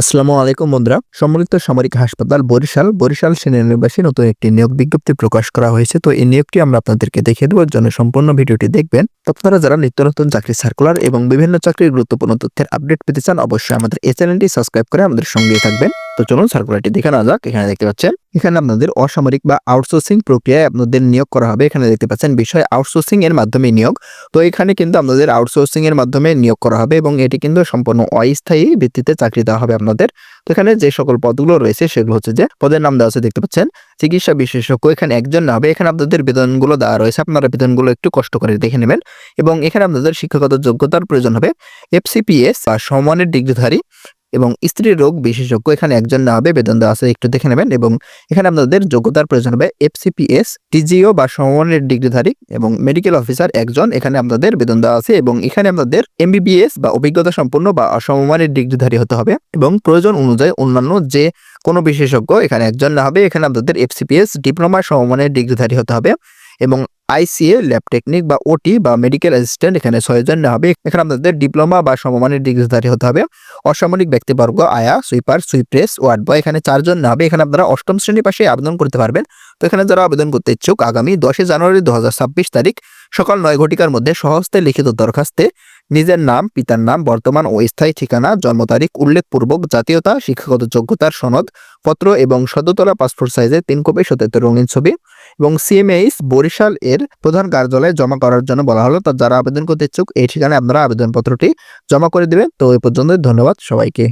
আসসালামু আলাইকুম বন্ধুরা। সম্মিলিত সামরিক হাসপাতাল বরিশাল। বরিশাল সেনানিবাসী নতুন একটি নিয়োগ বিজ্ঞপ্তি প্রকাশ করা হয়েছে। তো এই নিয়োগটি আমরা আপনাদেরকে দেখিয়ে দেওয়ার জন্য সম্পূর্ণ ভিডিওটি দেখবেন। আপনারা যারা নিত্য নতুন চাকরি সার্কুলার এবং বিভিন্ন চাকরির গুরুত্বপূর্ণ তথ্যের আপডেট পেতে চান, অবশ্যই আমাদের এই চ্যানেলটি সাবস্ক্রাইব করে আমাদের সঙ্গে থাকবেন। তো চলুন সার্কুলারটি দেখে না যাক। এখানে দেখতে পাচ্ছেন, এখানে আপনাদের অসামরিক বা আউটসোর্সিং প্রক্রিয়ায় আপনাদের নিয়োগ করা হবে। এখানে দেখতে পাচ্ছেন বিষয় আউটসোর্সিং এর মাধ্যমে নিয়োগ। তো এখানে কিন্তু আপনাদের আউটসোর্সিং এর মাধ্যমে নিয়োগ করা হবে এবং এটি কিন্তু সম্পূর্ণ অস্থায়ী ভিত্তিতে চাকরি দেওয়া হবে আপনাদের। তো এখানে যে সকল পদগুলো রয়েছে, সেগুলো হচ্ছে যে পদের নাম দেওয়া আছে, দেখতে পাচ্ছেন, চিকিৎসা বিশেষজ্ঞ, এখানে একজন না হবে। এখানে আপনাদের বেতনগুলো দেওয়া রয়েছে, আপনারা বেতনগুলো একটু কষ্ট করে দেখে নেবেন এবং এখানে আপনাদের শিক্ষাগত যোগ্যতার প্রয়োজন হবে। এফসিপিএস বা সমানের ডিগ্রিধারী এবং স্ত্রী রোগ বিশেষজ্ঞ এখানে একজন না হবে। বেতন দেওয়া আছে, একটু দেখে নেবেন এবং এখানে আপনাদের যোগ্যতার প্রয়োজন হবে এফসিপিএস টিজিও বা সমমানের ডিগ্রিধারী এবং মেডিকেল অফিসার একজন। এখানে আপনাদের বেতন দেওয়া আছে এবং এখানে আপনাদের এমবিবিএস বা অভিজ্ঞতা সম্পন্ন বা সমমানের ডিগ্রিধারী হতে হবে এবং প্রয়োজন অনুযায়ী অন্যান্য যে কোনো বিশেষজ্ঞ এখানে একজন না হবে। এখানে আপনাদের এফসিপিএস ডিপ্লোমা, সমমানের ডিগ্রিধারী হতে হবে এবং আইসিএ, ল্যাব টেকনিক বা ওটি বা মেডিকেল অ্যাসিস্ট্যান্ট এখানে ছয়জন হবে। এখানে আপনাদের ডিপ্লোমা বা সমমানের ডিগ্রিধারী হতে হবে। অসামরিক ব্যক্তিবর্গ, আয়া সুইপার সুইপ্রেস ওয়ার্ড বয় এখানে চারজন না হবে। এখানে আপনারা অষ্টম শ্রেণি পাশে আবেদন করতে পারবেন। তো এখানে যারা আবেদন করতে ইচ্ছুক, আগামী দশই জানুয়ারি দু হাজার ছাব্বিশ তারিখ সকাল নয় ঘটিকার মধ্যে সহস্তে লিখিত দরখাস্তে নিজের নাম, পিতার নাম, বর্তমান ও স্থায়ী ঠিকানা, জন্ম তারিখ, উল্লেখপূর্বক জাতীয়তা, শিক্ষাগত যোগ্যতার সনদ, পত্র এবং সদ্যতলা পাসপোর্ট সাইজের তিন কপি সত্যায়িত রঙিন ছবি এবং সিএমএইচ বরিশাল এর প্রধান কার্যালয়ে জমা করার জন্য বলা হলো। তার যারা আবেদন করতে ইচ্ছুক, এই ঠিকানায় আপনারা আবেদনপত্রটি জমা করে দেবেন। তো এ পর্যন্ত ধন্যবাদ সবাইকে।